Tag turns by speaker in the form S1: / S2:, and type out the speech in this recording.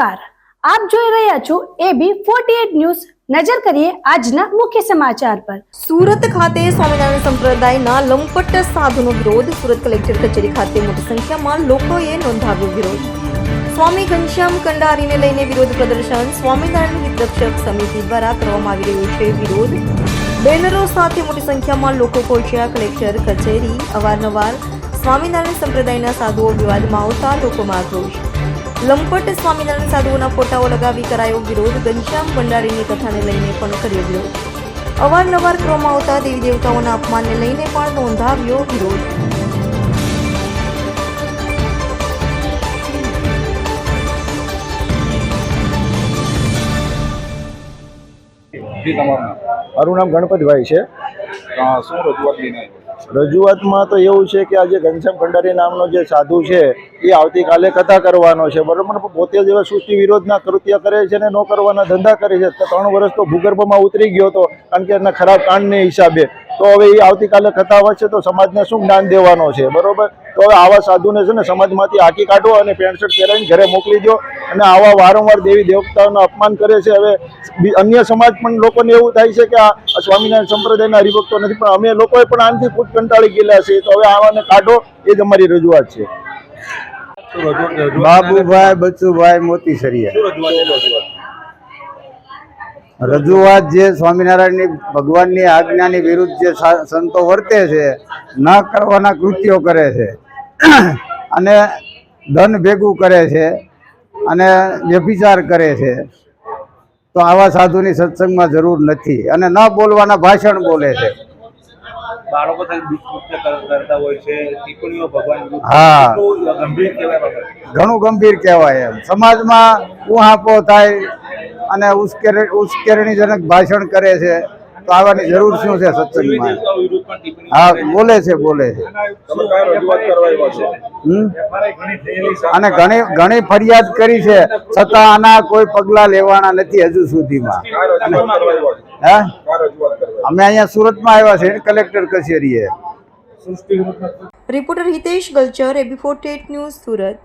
S1: આપ જોઈ રહ્યા છો એબી ફોર્ટી ન્યૂઝ. નજર કરીએ આજના મુખ્ય સમાચાર પર.
S2: સુરત ખાતે સ્વામિનારાયણ સંપ્રદાયના લંપટ સાધુનો વિરોધ. સુરત કલેક્ટર કચેરી ખાતે મોટી સંખ્યામાં લોકોએ નોંધાવ્યો વિરોધ. સ્વામી ઘનશ્યામ કંડારીને લઈને વિરોધ પ્રદર્શન સ્વામિનારાયણ હિતરક્ષક સમિતિ દ્વારા કરવામાં આવી રહ્યું છે વિરોધ. બેનરો સાથે મોટી સંખ્યામાં લોકો પહોંચ્યા. કલેક્ટર કચેરી અવારનવાર સ્વામિનારાયણ સંપ્રદાયના સાધુઓ વિવાદમાં આવતા લોકોમાં આક્રોશ. લંપટ સ્વામિનારાયણ સાધુઓના ફોટાઓ લગાવી કરાયો વિરોધ. ઘનશ્યામ ભંડારીની કથાને લઈને પણ કર્યો વિરોધ. અવારનવાર કરવામાં આવતા દેવી દેવતાઓના અપમાનને લઈને પણ નોંધાવ્યો વિરોધ.
S3: મારું નામ ગણપતભાઈ છે.
S4: શું રજૂઆત લઈને આવ્યો
S3: રજૂઆતમાં તો એવું છે કે આજે ઘનશ્યામ ભંડારી નામનો જે સાધુ છે, એ આવતીકાલે કથા કરવાનો છે. બરાબર? પણ પોતે જ હવે સૃષ્ટિ વિરોધના કૃત્ય કરે છે ને ન કરવાના ધંધા કરે છે. ત્રણ વર્ષ તો ભૂગર્ભમાં ઉતરી ગયો હતો કારણ કે એના ખરાબ કાંડને હિસાબે. તો હવે એ આવતીકાલે કથા વચ્ચે તો સમાજને શું જ્ઞાન દેવાનો છે બરોબર? તો હવે આવા સાધુને છે ને સમાજમાંથી હાકી કાઢો અને પેન્ટ શર્ટ પહેરાવીને ઘરે મોકલી દો અને આવા વારંવાર દેવી દેવતાઓનું અપમાન કરે છે. હવે બી- અન્ય સમાજ પણ લોકોને એવું થાય છે કે આ સ્વામિનારાયણ સંપ્રદાયના હરિભક્તો નથી પણ અમે લોકોએ પણ આનાથી ખૂબ કંટાળી ગયેલા છે તો હવે આવાને કાઢો એ જ અમારી રજૂઆત છે.
S5: બાબુભાઈ બચુભાઈ મોતીસરિયા.
S4: શું રજૂઆત
S5: જે સ્વામિનારાયણની ભગવાનની આજ્ઞાની વિરુદ્ધ જે સંતો વર્તે છે ન કરવાના કૃત્યો કરે છે. અને ધન ભેગું કરે છે અને વ્યભિચાર કરે છે. તો આવા સાધુની સત્સંગમાં જરૂર નથી અને ન બોલવાના ભાષણ બોલે છે.
S4: બાળકો કરતા હોય
S5: હા.
S4: ગંભીર કહેવાય
S5: ઘણું ગંભીર કહેવાય એમ. સમાજમાં કુહાપો થાય અને ઉશ્કેર, ઉશ્કેરણીજનક ભાષણ કરે છે, તો આવવાની જરૂર શું છે સત્સંગમાં હા, બોલે છે બોલે છે. અને ઘણી ઘણી ફરિયાદ કરી છે, છતાં આના કોઈ પગલાં લેવાના નથી હજુ સુધીમાં? હે? અમે અહીંયા સુરતમાં આવ્યા છે કલેક્ટર કચેરીએ.
S2: Reporter Hitesh Galchar, AB forty news Surat.